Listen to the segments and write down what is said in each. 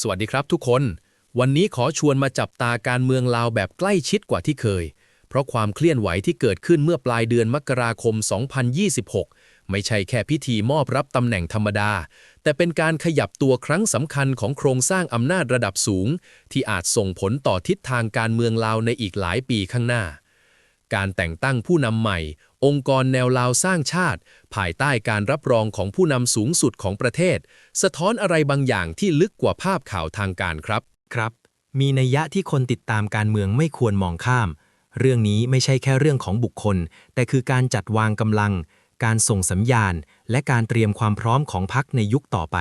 สวัสดีครับทุกคน วันนี้ขอชวนมาจับตาการเมืองลาวแบบใกล้ชิดกว่าที่เคย เพราะความเคลื่อนไหวที่เกิดขึ้นเมื่อปลายเดือนมกราคม 2026 ไม่ใช่แค่พิธีมอบรับตำแหน่งธรรมดา แต่เป็นการขยับตัวครั้งสำคัญของโครงสร้างอำนาจระดับสูง ที่อาจส่งผลต่อทิศทางการเมืองลาวในอีกหลายปีข้างหน้า การแต่งตั้งผู้นำใหม่ องค์กรแนวลาวสร้างชาติ ภายใต้การรับรองของผู้นำสูงสุดของประเทศ สะท้อนอะไรบางอย่างที่ลึกกว่าภาพข่าวทางการครับ ครับ มีนัยยะที่คนติดตามการเมืองไม่ควรมองข้าม เรื่องนี้ไม่ใช่แค่เรื่องของบุคคล แต่คือการจัดวางกำลัง การส่งสัญญาณ และการเตรียมความพร้อมของพรรคในยุคต่อไป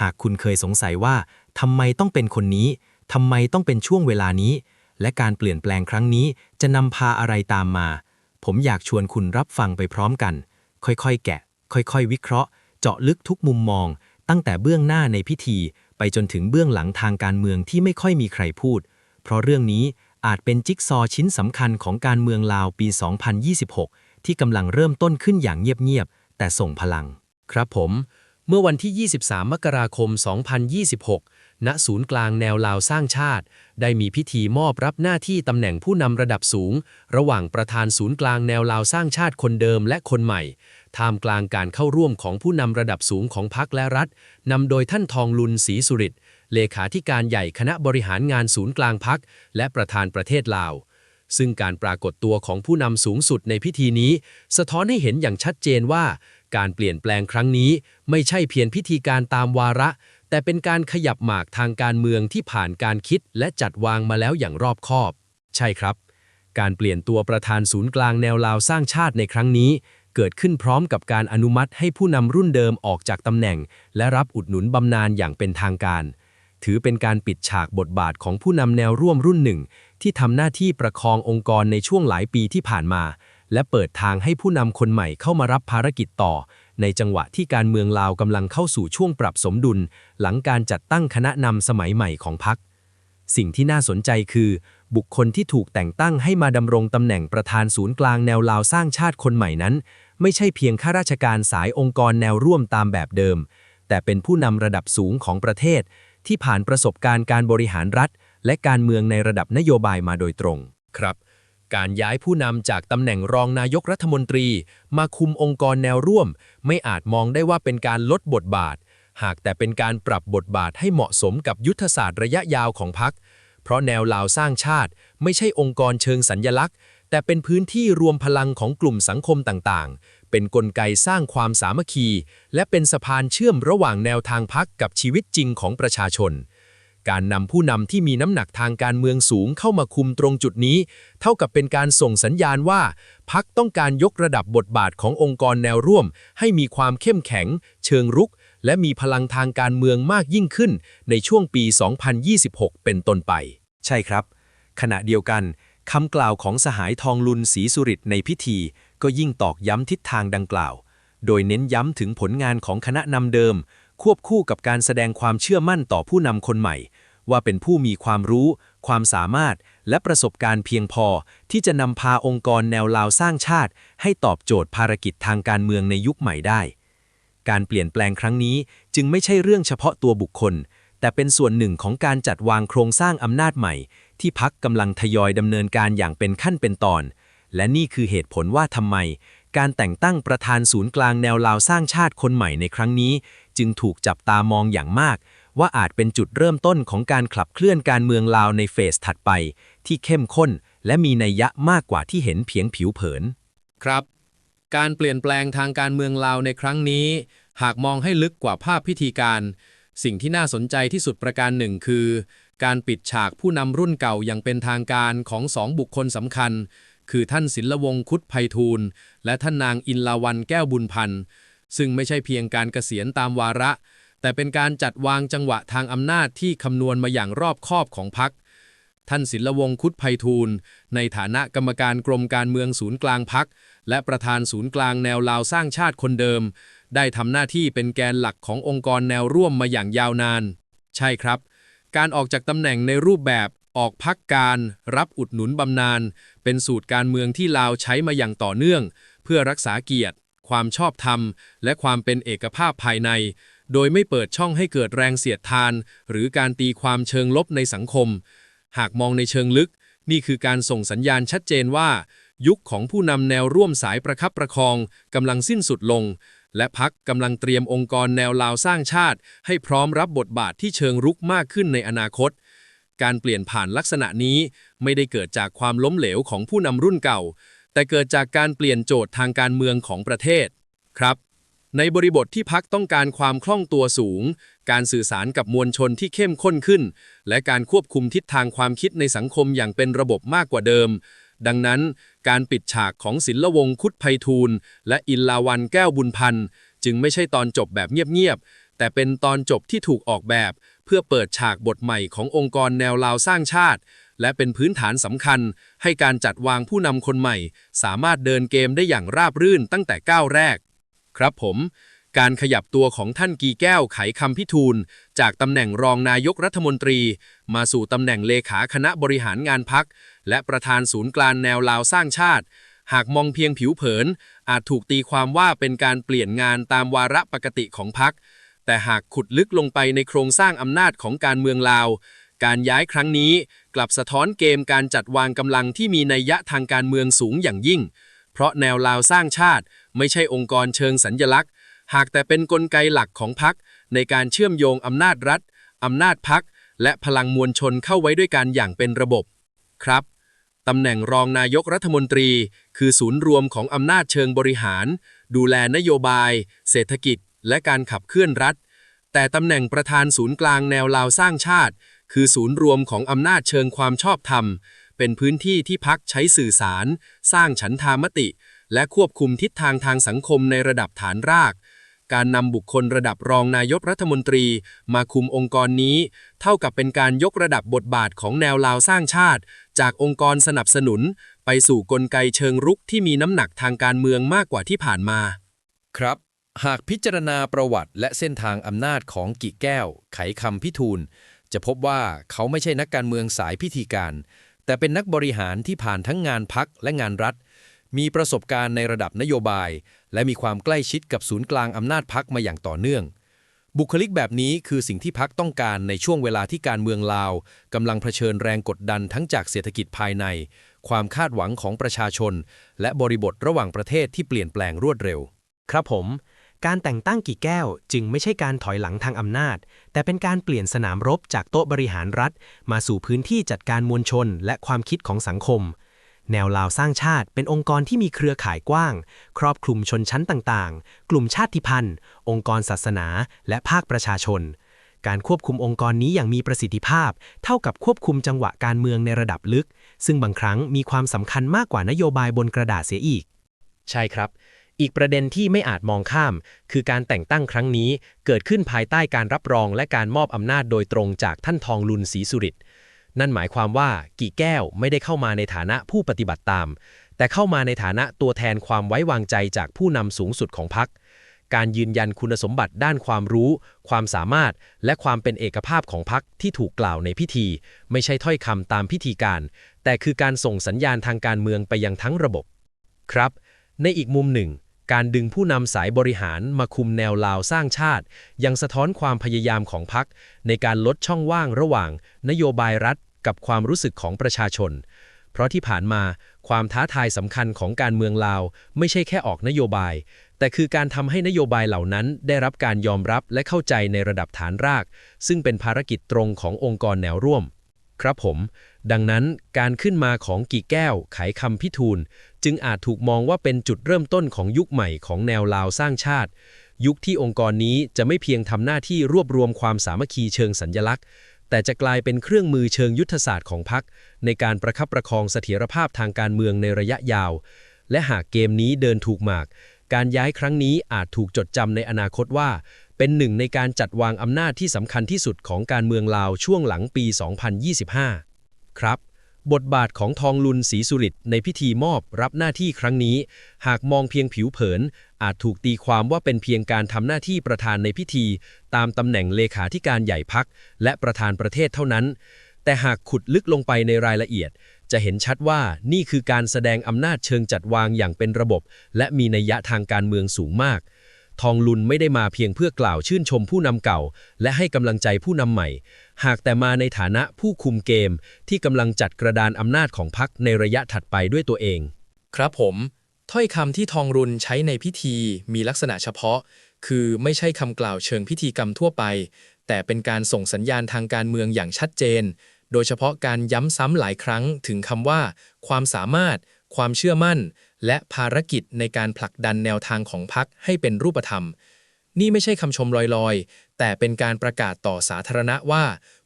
หากคุณเคยสงสัยว่าทำไมต้องเป็นคนนี้ทำไมต้องเป็นช่วงเวลานี้ และการเปลี่ยนแปลงครั้งนี้จะนำพาอะไรตามมา ผมอยากชวนคุณรับฟังไปพร้อมกัน ค่อยๆ แกะ ค่อยๆ วิเคราะห์ เจาะลึกทุกมุมมอง ตั้งแต่เบื้องหน้าในพิธี ไปจนถึงเบื้องหลังทางการเมืองที่ไม่ค่อยมีใครพูด เพราะเรื่องนี้อาจเป็นจิ๊กซอว์ชิ้นสำคัญของการเมืองลาวปี 2026 ที่กำลังเริ่มต้นขึ้นอย่างเงียบๆแต่ส่งพลัง ครับผม เมื่อวันที่ 23 มกราคม 2026 ณศูนย์กลางแนวลาวสร้างชาติ ได้มีพิธีมอบรับหน้าที่ตำแหน่งผู้นำระดับสูง ระหว่างประธานศูนย์กลางแนวลาวสร้างชาติคนเดิมและคนใหม่ท่ามกลางการเข้าร่วมของผู้นำระดับสูงของพรรคและรัฐนำโดยท่านทองลุนศรีสุริตเลขาธิการใหญ่คณะบริหารงานศูนย์กลางพรรคและประธานประเทศลาว ซึ่งการปรากฏตัวของผู้นำสูงสุดในพิธีนี้ สะท้อนให้เห็นอย่างชัดเจนว่า การเปลี่ยนแปลงครั้งนี้ไม่ใช่เพียงพิธีการตามวาระ แต่เป็นการขยับหมากทางการเมืองที่ผ่านการคิดและจัดวางมาแล้วอย่างรอบคอบ ใช่ครับ การเปลี่ยนตัวประธานศูนย์กลางแนวลาวสร้างชาติในครั้งนี้ เกิดขึ้นพร้อมกับการอนุมัติให้ผู้นำรุ่นเดิมออกจากตำแหน่ง และรับอุดหนุนบำนาญอย่างเป็นทางการ ถือเป็นการปิดฉากบทบาทของผู้นำแนวร่วมรุ่นหนึ่ง ที่ทำหน้าที่ประคององค์กรในช่วงหลายปีที่ผ่านมา และเปิดทางให้ผู้นำคนใหม่เข้ามารับภารกิจต่อ ในจังหวะที่การเมืองลาวกำลังเข้าสู่ช่วงปรับสมดุล หลังการจัดตั้งคณะนำสมัยใหม่ของพรรคสิ่งที่น่าสนใจคือ บุคคลที่ถูกแต่งตั้งให้มาดำรงตำแหน่งประธานศูนย์กลางแนวลาวสร้างชาติคนใหม่นั้น ไม่ใช่เพียงข้าราชการสายองค์กรแนวร่วมตามแบบเดิม แต่เป็นผู้นำระดับสูงของประเทศ ที่ผ่านประสบการณ์การบริหารรัฐ และการเมืองในระดับนโยบายมาโดยตรง ครับ การย้ายผู้นำจากตำแหน่งรองนายกรัฐมนตรี มาคุมองค์กรแนวร่วม ไม่อาจมองได้ว่าเป็นการลดบทบาท หากแต่เป็นการปรับบทบาทให้เหมาะสมกับยุทธศาสตร์ระยะยาวของพรรคเพราะแนวลาวสร้างชาติ ไม่ใช่องค์กรเชิงสัญญลักษณ์ แต่เป็นพื้นที่รวมพลังของกลุ่มสังคมต่างๆ เป็นนกลไกสร้างความสามัคคี และเป็นสะพานเชื่อมระหว่างแนวทางพักกับชีวิตจริงของประชาชน การนำผู้นำที่มีน้ำหนักทางการเมืองสูงเข้ามาคุมตรงจุดนี้ เท่ากับเป็นการส่งสัญญาณว่าพักต้องการยกระดับบทบาทขององค์กรแนวร่วม ให้มีความเข้มแข็ง เชิงรุก และมีพลังทางการเมืองมากยิ่งขึ้น ในช่วงปี 2026 เป็นต้นไป ใช่ครับ ขณะเดียวกันคำกล่าวของสหายทองลุนศรีสุริตในพิธี ก็ยิ่งตอกย้ำทิศทางดังกล่าว โดยเน้นย้ำถึงผลงานของคณะนำเดิม ควบคู่กับการแสดงความเชื่อมั่นต่อผู้นำคนใหม่ ว่าเป็นผู้มีความรู้ ความสามารถ และประสบการณ์เพียงพอ ที่จะนำพาองค์กรแนวลาวสร้างชาติ ให้ตอบโจทย์ภารกิจทางการเมืองในยุคใหม่ได้ การเปลี่ยนแปลงครั้งนี้จึงไม่ใช่เรื่องเฉพาะตัวบุคคล แต่เป็นส่วนหนึ่งของการจัดวางโครงสร้างอำนาจใหม่ ที่พักกำลังทยอยดำเนินการอย่างเป็นขั้นเป็นตอน และนี่คือเหตุผลว่าทำไม การแต่งตั้งประธานศูนย์กลางแนวลาวสร้างชาติคนใหม่ในครั้งนี้ จึงถูกจับตามองอย่างมาก ว่าอาจเป็นจุดเริ่มต้นของการขับเคลื่อนการเมืองลาวในเฟสถัดไป ที่เข้มข้น และมีนัยยะมากกว่าที่เห็นเพียงผิวเผิน ครับ การเปลี่ยนแปลงทางการเมืองลาวในครั้งนี้ หากมองให้ลึกกว่าภาพพิธีการ สิ่งที่น่าสนใจที่สุดประการหนึ่งคือ การปิดฉากผู้นำรุ่นเก่าอย่างเป็นทางการของสองบุคคลสำคัญ คือท่านศิลวงคุดไพฑูรย์และท่านนางอินลาวันแก้วบุญพันธ์ซึ่งไม่ใช่เพียงการเกษียณตามวาระ แต่เป็นการจัดวางจังหวะทางอำนาจที่คำนวณมาอย่างรอบคอบของพรรคท่านศิลวงคุดไพฑูรย์ในฐานะกรรมการกรมการเมืองศูนย์กลางพัก และประธานศูนย์กลางแนวลาวสร้างชาติคนเดิม ได้ทำหน้าที่เป็นแกนหลักขององค์กรแนวร่วมมาอย่างยาวนาน ใช่ครับ การออกจากตำแหน่งในรูปแบบ ออกพักการรับอุดหนุนบำนาญเป็นสูตรการเมืองที่ลาวใช้มาอย่างต่อเนื่อง เพื่อรักษาเกียรติ ความชอบธรรม และความเป็นเอกภาพภายใน โดยไม่เปิดช่องให้เกิดแรงเสียดทาน หรือการตีความเชิงลบในสังคม หากมองในเชิงลึก นี่คือการส่งสัญญาณชัดเจนว่า ยุคของผู้นำแนวร่วมสายประคับประคองกำลังสิ้นสุดลงและพักกำลังเตรียมองค์กรแนวลาวสร้างชาติ ให้พร้อมรับบทบาทที่เชิงรุกมากขึ้นในอนาคต การเปลี่ยนผ่านลักษณะนี้ไม่ได้เกิดจากความล้มเหลวของผู้นำรุ่นเก่า แต่เกิดจากการเปลี่ยนโจทย์ทางการเมืองของประเทศ ครับ ในบริบทที่พักต้องการความคล่องตัวสูง การสื่อสารกับมวลชนที่เข้มข้นขึ้น และการควบคุมทิศทางความคิดในสังคมอย่างเป็นระบบมากกว่าเดิม ดังนั้น การปิดฉากของศิลวงคุดไพฑูรย์และอินลาวันแก้วบุญพันธ์จึงไม่ใช่ตอนจบแบบเงียบๆแต่เป็นตอนจบที่ถูกออกแบบ เพื่อเปิดฉากบทใหม่ขององค์กรแนวลาวสร้างชาติ และเป็นพื้นฐานสำคัญ ให้การจัดวางผู้นำคนใหม่ สามารถเดินเกมได้อย่างราบรื่นตั้งแต่ก้าวแรก ครับผมการขยับตัวของท่านกีแก้วไขคำพิทูล จากตำแหน่งรองนายกรัฐมนตรี มาสู่ตำแหน่งเลขาคณะบริหารงานพัก และประธานศูนย์กลางแนวลาวสร้างชาติ หากมองเพียงผิวเผิน อาจถูกตีความว่าเป็นการเปลี่ยนงานตามวาระปกติของพัก แต่หากขุดลึกลงไปในโครงสร้างอำนาจของการเมืองลาว การย้ายครั้งนี้กลับสะท้อนเกมการจัดวางกำลังที่มีนัยยะทางการเมืองสูงอย่างยิ่ง เพราะแนวลาวสร้างชาติ ไม่ใช่องค์กรเชิงสัญญลักษณ์ หากแต่เป็นนกลไกหลักของพักในการเชื่อมโยงอำนาจรัฐอำนาจพักและพลังมวลชนเข้าไว้ด้วยกันอย่างเป็นระบบ ครับตำแหน่งรองนายกรัฐมนตรี คือศูนย์รวมของอำนาจเชิงบริหาร ดูแลนโยบาย เศรษฐกิจ และการขับเคลื่อนรัฐ แต่ตำแหน่งประธานศูนย์กลางแนวลาวสร้างชาติ คือศูนย์รวมของอำนาจเชิงความชอบธรรม เป็นพื้นที่ที่พักใช้สื่อสาร สร้างฉันทามติ และควบคุมทิศทางทางสังคมในระดับฐานราก การนำบุคคลระดับรองนายกรัฐมนตรี มาคุมองค์กรนี้ เท่ากับเป็นการยกระดับบทบาทของแนวลาวสร้างชาติ จากองค์กรสนับสนุน ไปสู่กลไกเชิงรุกที่มีน้ำหนักทางการเมืองมากกว่าที่ผ่านมา ครับ หากพิจารณาประวัติและเส้นทางอำนาจของกิแก้ว ไขคำพิทูล จะพบว่าเขาไม่ใช่นักการเมืองสายพิธีการ แต่เป็นนักบริหารที่ผ่านทั้งงานพักและงานรัฐ มีประสบการณ์ในระดับนโยบาย และมีความใกล้ชิดกับศูนย์กลางอำนาจพักมาอย่างต่อเนื่อง บุคลิกแบบนี้คือสิ่งที่พักต้องการในช่วงเวลาที่การเมืองลาวกำลังเผชิญแรงกดดันทั้งจากเศรษฐกิจภายใน ความคาดหวังของประชาชน และบริบทระหว่างประเทศที่เปลี่ยนแปลงรวดเร็ว ครับผม การแต่งตั้งกี่แก้วจึงไม่ใช่การถอยหลังทางอำนาจ แต่เป็นการเปลี่ยนสนามรบจากโต๊ะบริหารรัฐ มาสู่พื้นที่จัดการมวลชนและความคิดของสังคม แนวลาวสร้างชาติเป็นองค์กรที่มีเครือข่ายกว้าง ครอบคลุมชนชั้นต่างๆ กลุ่มชาติพันธุ์ องค์กรศาสนา และภาคประชาชน การควบคุมองค์กรนี้อย่างมีประสิทธิภาพ เท่ากับควบคุมจังหวะการเมืองในระดับลึก ซึ่งบางครั้งมีความสำคัญมากกว่านโยบายบนกระดาษเสียอีก ใช่ครับ อีกประเด็นที่ไม่อาจมองข้าม คือการแต่งตั้งครั้งนี้เกิดขึ้นภายใต้การรับรองและการมอบอำนาจโดยตรงจากท่านทองลุนศรีสุริตนั่นหมายความว่ากี่แก้วไม่ได้เข้ามาในฐานะผู้ปฏิบัติตาม แต่เข้ามาในฐานะตัวแทนความไว้วางใจจากผู้นำสูงสุดของพรรคการยืนยันคุณสมบัติด้านความรู้ ความสามารถ และความเป็นเอกภาพของพรรคที่ถูกกล่าวในพิธี ไม่ใช่ถ้อยคำตามพิธีการ แต่คือการส่งสัญญาณทางการเมืองไปยังทั้งระบบ ครับ ในอีกมุมหนึ่ง การดึงผู้นำสายบริหารมาคุมแนวลาวสร้างชาติ ยังสะท้อนความพยายามของพรรคในการลดช่องว่างระหว่าง นโยบายรัฐกับความรู้สึกของประชาชน เพราะที่ผ่านมาความท้าทายสำคัญของการเมืองลาว ไม่ใช่แค่ออกนโยบาย แต่คือการทำให้นโยบายเหล่านั้น ได้รับการยอมรับและเข้าใจในระดับฐานราก ซึ่งเป็นภารกิจตรงขององค์กรแนวร่วม ครับผม ดังนั้นการขึ้นมาของกี่แก้วไขคำพิทูล จึงอาจถูกมองว่าเป็นจุดเริ่มต้นของยุคใหม่ของแนวลาวสร้างชาติ ยุคที่องค์กรนี้จะไม่เพียงทำหน้าที่รวบรวมความสามัคคีเชิงสัญญลักษณ์ แต่จะกลายเป็นเครื่องมือเชิงยุทธศาสตร์ของพรรคในการประคับประคองเสถียรภาพทางการเมืองในระยะยาว และหากเกมนี้เดินถูกหมาก การย้ายครั้งนี้อาจถูกจดจำในอนาคตว่า เป็นหนึ่งในการจัดวางอำนาจที่สำคัญที่สุดของการเมืองลาวช่วงหลังปี 2025 ครับ บทบาทของทองลุนศรีสุริตในพิธีมอบรับหน้าที่ครั้งนี้ หากมองเพียงผิวเผิน อาจถูกตีความว่าเป็นเพียงการทำหน้าที่ประธานในพิธี ตามตำแหน่งเลขาธิการใหญ่พัก และประธานประเทศเท่านั้น แต่หากขุดลึกลงไปในรายละเอียดจะเห็นชัดว่านี่คือการแสดงอำนาจเชิงจัดวางอย่างเป็นระบบ และมีนัยยะทางการเมืองสูงมาก ทองลุนไม่ได้มาเพียงเพื่อกล่าวชื่นชมผู้นำเก่า และให้กำลังใจผู้นำใหม่ หากแต่มาในฐานะผู้คุมเกม ที่กำลังจัดกระดานอำนาจของพรรคในระยะถัดไปด้วยตัวเอง ครับผม ถ้อยคำที่ทองรุนใช้ในพิธีมีลักษณะเฉพาะ คือไม่ใช่คำกล่าวเชิงพิธีกรรมทั่วไป แต่เป็นการส่งสัญญาณทางการเมืองอย่างชัดเจน โดยเฉพาะการย้ำซ้ำหลายครั้งถึงคำว่า ความสามารถ ความเชื่อมั่น และภารกิจในการผลักดันแนวทางของพรรคให้เป็นรูปธรรม นี่ไม่ใช่คำชมลอยๆ แต่เป็นการประกาศต่อสาธารณะว่า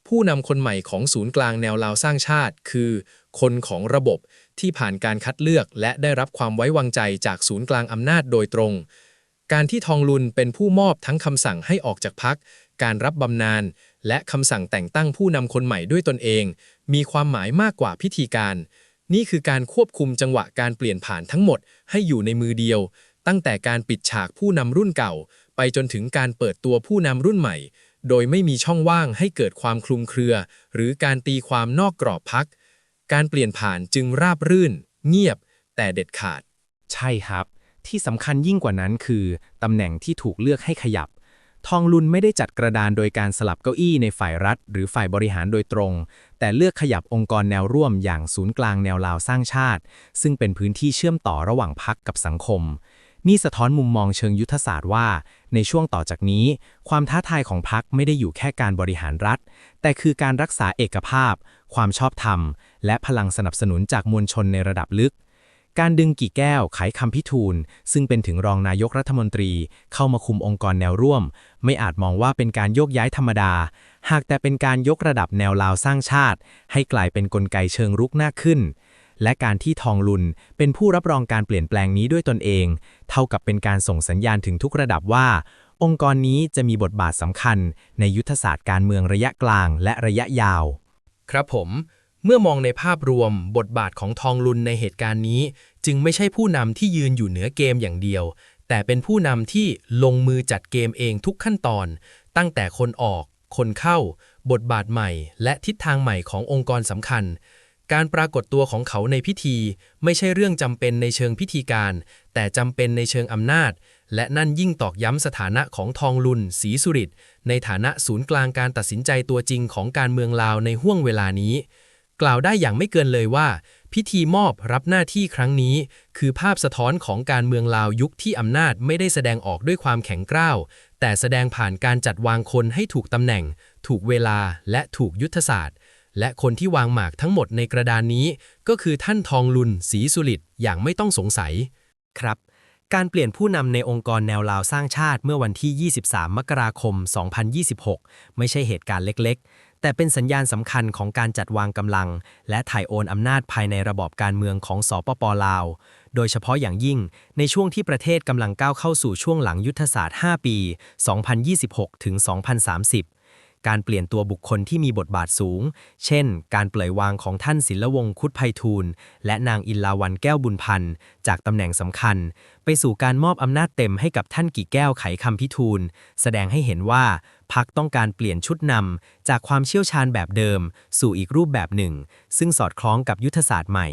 ผู้นำคนใหม่ของศูนย์กลางแนวลาวสร้างชาติ คือ คนของระบบที่ผ่านการคัดเลือกและได้รับความไว้วางใจจากศูนย์กลางอำนาจโดยตรง การที่ทองลุนเป็นผู้มอบทั้งคำสั่งให้ออกจากพัก การรับบำนาญ และคำสั่งแต่งตั้งผู้นำคนใหม่ด้วยตนเอง มีความหมายมากกว่าพิธีการ นี่คือการควบคุมจังหวะการเปลี่ยนผ่านทั้งหมดให้อยู่ในมือเดียว ตั้งแต่การปิดฉากผู้นำรุ่นเก่า ไปจนถึงการเปิดตัวผู้นำรุ่นใหม่ โดยไม่มีช่องว่างให้เกิดความคลุมเครือ หรือการตีความนอกกรอบพัก การเปลี่ยนผ่านจึงราบรื่น เงียบ แต่เด็ดขาด ใช่ครับ ที่สำคัญยิ่งกว่านั้นคือตำแหน่งที่ถูกเลือกให้ขยับ ทองลุนไม่ได้จัดกระดานโดยการสลับเก้าอี้ในฝ่ายรัฐ หรือฝ่ายบริหารโดยตรง แต่เลือกขยับองค์กรแนวร่วมอย่างศูนย์กลางแนวลาวสร้างชาติ ซึ่งเป็นพื้นที่เชื่อมต่อระหว่างพักกับสังคม นี่สะท้อนมุมมองเชิงยุทธศาสตร์ว่า ในช่วงต่อจากนี้ ความท้าทายของพักไม่ได้อยู่แค่การบริหารรัฐ แต่คือการรักษาเอกภาพ ความชอบธรรม และพลังสนับสนุนจากมวลชนในระดับลึก การดึงกี่แก้วไขคำพิทูล ซึ่งเป็นถึงรองนายกรัฐมนตรี เข้ามาคุมองค์กรแนวร่วม ไม่อาจมองว่าเป็นการโยกย้ายธรรมดา หากแต่เป็นการยกระดับแนวลาวสร้างชาติ ให้กลายเป็นนกลไกเชิงรุกหน้าขึ้น และการที่ทองลุนเป็นผู้รับรองการเปลี่ยนแปลงนี้ด้วยตนเอง เท่ากับเป็นการส่งสัญญาณถึงทุกระดับว่า องค์กรนี้จะมีบทบาทสำคัญ ในยุทธศาสตร์การเมืองระยะกลางและระยะยาว ครับผม เมื่อมองในภาพรวมบทบาทของทองลุนในเหตุการณ์นี้ จึงไม่ใช่ผู้นำที่ยืนอยู่เหนือเกมอย่างเดียว แต่เป็นผู้นำที่ลงมือจัดเกมเองทุกขั้นตอน ตั้งแต่คนออก คนเข้า บทบาทใหม่ และทิศทางใหม่ขององค์กรสำคัญ การปรากฏตัวของเขาในพิธี ไม่ใช่เรื่องจำเป็นในเชิงพิธีการ แต่จำเป็นในเชิงอำนาจ และนั่นยิ่งตอกย้ำสถานะของทองลุนศรีสุริตในฐานะศูนย์กลางการตัดสินใจตัวจริงของการเมืองลาวในห่วงเวลานี้ กล่าวได้อย่างไม่เกินเลยว่า พิธีมอบรับหน้าที่ครั้งนี้ คือภาพสะท้อนของการเมืองลาวยุคที่อำนาจไม่ได้แสดงออกด้วยความแข็งกร้าว แต่แสดงผ่านการจัดวางคนให้ถูกตำแหน่ง ถูกเวลาและถูกยุทธศาสตร์ และคนที่วางหมากทั้งหมดในกระดานนี้ ก็คือท่านทองลุนศรีสุริตอย่างไม่ต้องสงสัย ครับการเปลี่ยนผู้นำในองค์กรแนวลาวสร้างชาติเมื่อวันที่ 23 มกราคม 2026 ไม่ใช่เหตุการณ์เล็ก แต่เป็นสัญญาณสำคัญของการจัดวางกำลัง และถ่ายโอนอำนาจภายในระบอบการเมืองของสปปลาว โดยเฉพาะอย่างยิ่ง ในช่วงที่ประเทศกำลังก้าวเข้าสู่ช่วงหลังยุทธศาสตร์ 5 ปี 2026 ถึง 2030การเปลี่ยนตัวบุคคลที่มีบทบาทสูง เช่น การเปล่อยวางของท่านศิลวงศ์คุดไพฑูรย์และนางอินลาวันแก้วบุญพันธ์ จากตำแหน่งสำคัญ ไปสู่การมอบอำนาจเต็มให้กับท่านกี่แก้วไขคำพิทูล แสดงให้เห็นว่า พักต้องการเปลี่ยนชุดนำจากความเชี่ยวชาญแบบเดิม สู่อีกรูปแบบหนึ่ง ซึ่งสอดคล้องกับยุทธศาสตร์ใหม่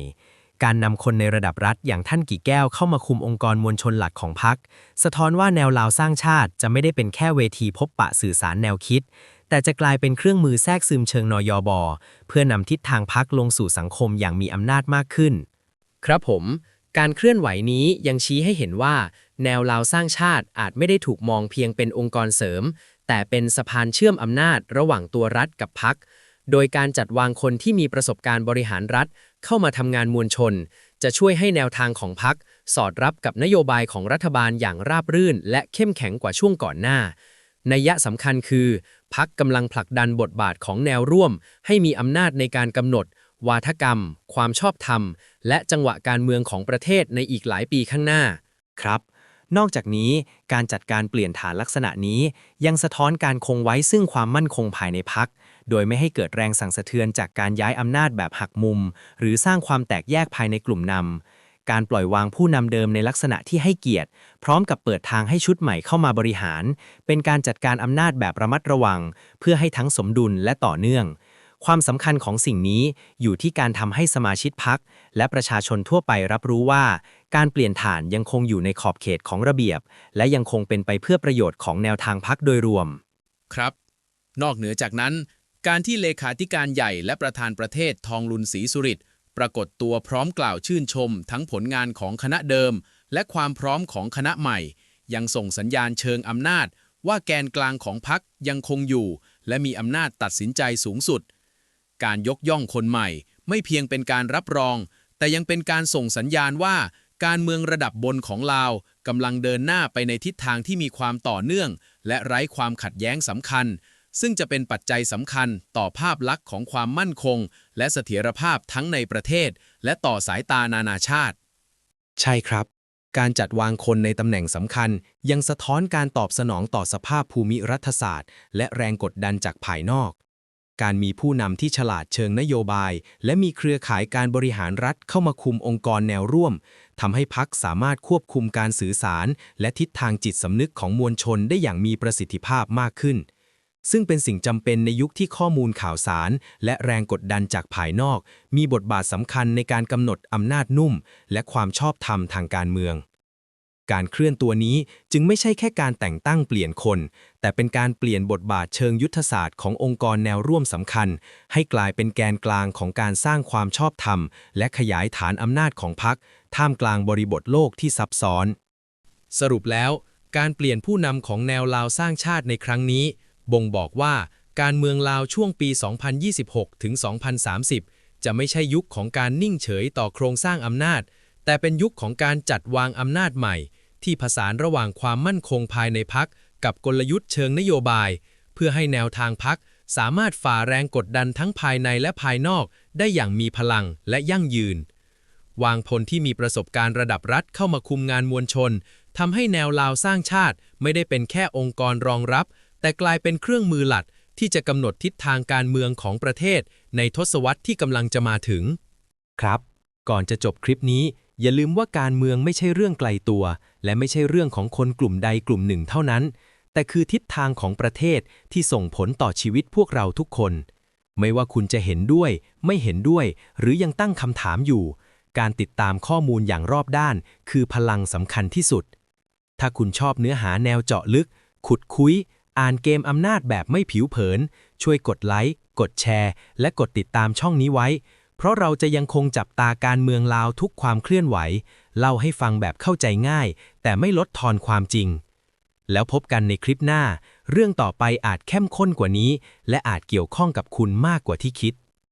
การนำคนในระดับรัฐอย่างท่านกี่แก้วเข้ามาคุมองค์กรมวลชนหลักของพัก สะท้อนว่าแนวลาวสร้างชาติจะไม่ได้เป็นแค่เวทีพบปะสื่อสารแนวคิด แต่จะกลายเป็นเครื่องมือแทรกซึมเชิงนยบเพื่อนำทิศทางพักลงสู่สังคมอย่างมีอำนาจมากขึ้น ครับผมการเคลื่อนไหวนี้ยังชี้ให้เห็นว่า แนวลาวสร้างชาติอาจไม่ได้ถูกมองเพียงเป็นองค์กรเสริม แต่เป็นสะพานเชื่อมอำนาจระหว่างตัวรัฐกับพัก โดยการจัดวางคนที่มีประสบการณ์บริหารรัฐ เข้ามาทำงานมวลชน จะช่วยให้แนวทางของพักสอดรับกับนโยบายของรัฐบาลอย่างราบรื่น และเข้มแข็งกว่าช่วงก่อนหน้านัยยะสำคัญคือพักกำลังผลักดันบทบาทของแนวร่วม ให้มีอำนาจในการกำหนด วาทกรรม ความชอบธรรม และจังหวะการเมืองของประเทศในอีกหลายปีข้างหน้า ครับ นอกจากนี้การจัดการเปลี่ยนฐานลักษณะนี้ ยังสะท้อนการคงไว้ซึ่งความมั่นคงภายในพัก โดยไม่ให้เกิดแรงสั่งสะเทือนจากการย้ายอำนาจแบบหักมุม หรือสร้างความแตกแยกภายในกลุ่มนำ การปล่อยวางผู้นำเดิมในลักษณะที่ให้เกียรติ พร้อมกับเปิดทางให้ชุดใหม่เข้ามาบริหาร เป็นการจัดการอำนาจแบบระมัดระวัง เพื่อให้ทั้งสมดุลและต่อเนื่องความสำคัญของสิ่งนี้อยู่ที่การทำให้สมาชิกพัก และประชาชนทั่วไปรับรู้ว่า การเปลี่ยนฐานยังคงอยู่ในขอบเขตของระเบียบ และยังคงเป็นไปเพื่อประโยชน์ของแนวทางพักโดยรวม ครับ นอกเหนือจากนั้น การที่เลขาธิการใหญ่และประธานประเทศทองลุนศรีสุริตปรากฏตัวพร้อมกล่าวชื่นชม ทั้งผลงานของคณะเดิม และความพร้อมของคณะใหม่ ยังส่งสัญญาณเชิงอำนาจ ว่าแกนกลางของพักยังคงอยู่ และมีอำนาจตัดสินใจสูงสุด การยกย่องคนใหม่ ไม่เพียงเป็นการรับรอง แต่ยังเป็นการส่งสัญญาณว่า การเมืองระดับบนของลาวกำลังเดินหน้าไปในทิศทางที่มีความต่อเนื่อง และไร้ความขัดแย้งสำคัญ ซึ่งจะเป็นปัจจัยสำคัญต่อภาพลักษณ์ของความมั่นคง และเสถียรภาพทั้งในประเทศ และต่อสายตานานาชาติ ใช่ครับ การจัดวางคนในตำแหน่งสำคัญ ยังสะท้อนการตอบสนองต่อสภาพภูมิรัฐศาสตร์ และแรงกดดันจากภายนอกการมีผู้นำที่ฉลาดเชิงนโยบาย และมีเครือข่ายการบริหารรัฐเข้ามาคุมองค์กรแนวร่วม ทำให้พักสามารถควบคุมการสื่อสาร และทิศทางจิตสำนึกของมวลชนได้อย่างมีประสิทธิภาพมากขึ้น ซึ่งเป็นสิ่งจำเป็นในยุคที่ข้อมูลข่าวสาร และแรงกดดันจากภายนอก มีบทบาทสำคัญในการกำหนดอำนาจนุ่ม และความชอบธรรมทางการเมืองการเคลื่อนตัวนี้จึงไม่ใช่แค่การแต่งตั้งเปลี่ยนคน แต่เป็นการเปลี่ยนบทบาทเชิงยุทธศาสตร์ขององค์กรแนวร่วมสำคัญ ให้กลายเป็นแกนกลางของการสร้างความชอบธรรม และขยายฐานอำนาจของพรรค ท่ามกลางบริบทโลกที่ซับซ้อน สรุปแล้ว การเปลี่ยนผู้นำของแนวลาวสร้างชาติในครั้งนี้ บ่งบอกว่าการเมืองลาวช่วงปี 2026 ถึง 2030 จะไม่ใช่ยุคของการนิ่งเฉยต่อโครงสร้างอำนาจ แต่เป็นยุคของการจัดวางอำนาจใหม่ ที่ผสานระหว่างความมั่นคงภายในพักกับกลยุทธ์เชิงนโยบาย เพื่อให้แนวทางพักสามารถฝ่าแรงกดดันทั้งภายในและภายนอกได้อย่างมีพลังและยั่งยืน วางพลที่มีประสบการณ์ระดับรัฐเข้ามาคุมงานมวลชนทำให้แนวลาวสร้างชาติ ไม่ได้เป็นแค่องค์กรรองรับ แต่กลายเป็นเครื่องมือหลักที่จะกำหนดทิศทางการเมืองของประเทศ ในทศวรรษที่กำลังจะมาถึง ครับ ก่อนจะจบคลิปนี้ อย่าลืมว่าการเมืองไม่ใช่เรื่องไกลตัว และไม่ใช่เรื่องของคนกลุ่มใดกลุ่มหนึ่งเท่านั้น แต่คือทิศทางของประเทศที่ส่งผลต่อชีวิตพวกเราทุกคน ไม่ว่าคุณจะเห็นด้วย ไม่เห็นด้วย หรือยังตั้งคำถามอยู่ การติดตามข้อมูลอย่างรอบด้าน คือพลังสำคัญที่สุด ถ้าคุณชอบเนื้อหาแนวเจาะลึก ขุดคุย อ่านเกมอำนาจแบบไม่ผิวเผิน ช่วยกดไลค์ กดแชร์ และกดติดตามช่องนี้ไว้ เพราะเราจะยังคงจับตาการเมืองลาวทุกความเคลื่อนไหว เล่าให้ฟังแบบเข้าใจง่าย แต่ไม่ลดทอนความจริง แล้วพบกันในคลิปหน้า เรื่องต่อไปอาจเข้มข้นกว่านี้ และอาจเกี่ยวข้องกับคุณมากกว่าที่คิด